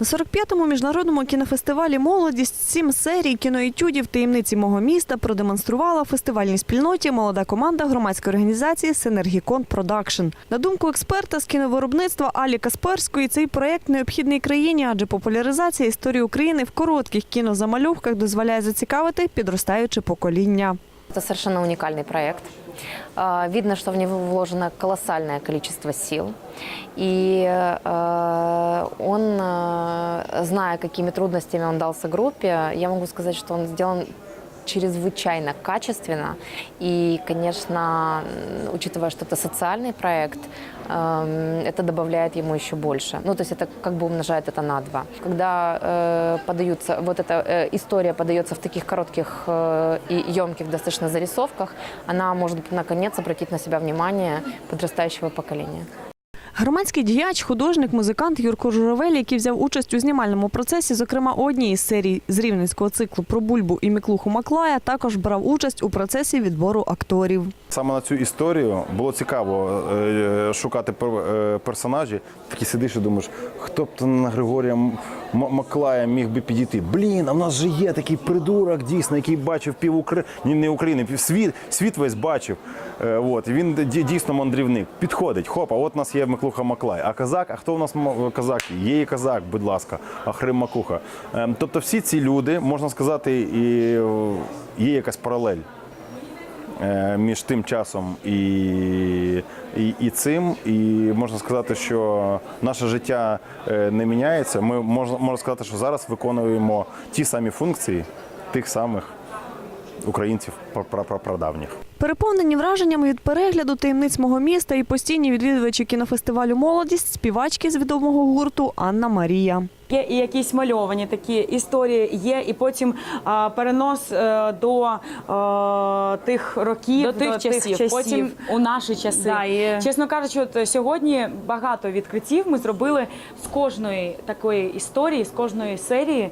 На 45-му міжнародному кінофестивалі Молодість сім серій кіноетюдів таємниці мого міста продемонструвала фестивальній спільноті молода команда громадської організації Синергікон Продакшн. На думку експерта з кіновиробництва Алі Касперської, цей проєкт необхідний країні, адже популяризація історії України в коротких кінозамальовках дозволяє зацікавити підростаюче покоління. Это совершенно уникальный проект. А, Видно, что в него вложено колоссальное количество сил. И э, он, э, зная, какими трудностями он дался группе, я могу сказать, что он сделан чрезвычайно качественно. И, конечно, м, учитывая, что это социальный проект, эм, это добавляет ему еще больше. Ну, то есть это как бы умножает это на два. Когда э, подаются, вот эта э, история подается в таких коротких э, и емких достаточно зарисовках, она может, наконец, обратить на себя внимание подрастающего поколения. Громадський діяч, художник, музикант Юрко Журавель, який взяв участь у знімальному процесі, зокрема у одній із серій з рівненського циклу про бульбу і Міклуху Маклая, також брав участь у процесі відбору акторів. Саме на цю історію було цікаво е, шукати пер- е, персонажі. Такі сидиш і думаєш, хто б то на Григорія Маклая міг би підійти. Блін, а в нас же є такий придурок, дійсно, який бачив пів України, не України, пів світ, світ весь бачив. Е, От, він дійсно мандрівник. Підходить, хоп, а от у нас є Миклуха Маклай. А казак, а хто у нас казак? Є і казак, будь ласка, Ахрим Макуха. Е, Тобто всі ці люди, можна сказати, і є якась паралель е, між тим часом і, і, і цим. І можна сказати, що наше життя е, не міняється. Ми можна, можна сказати, що зараз виконуємо ті самі функції тих самих українців пра- пра- пра- Переповнені враженнями від перегляду таємниць мого міста і постійні відвідувачі кінофестивалю Молодість співачки з відомого гурту Анна Марія. Є і якісь мальовані такі історії, є і потім а, перенос е, до е, тих років, До тих часів, потім у наші часи. Да, і... Чесно кажучи, от сьогодні багато відкриттів ми зробили з кожної такої історії, з кожної серії.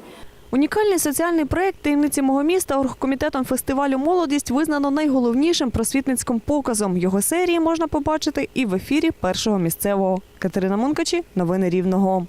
Унікальний соціальний проєкт таємниці мого міста оргкомітетом фестивалю Молодість визнано найголовнішим просвітницьким показом. Його серії можна побачити і в ефірі першого місцевого. Катерина Мункачі, новини Рівного.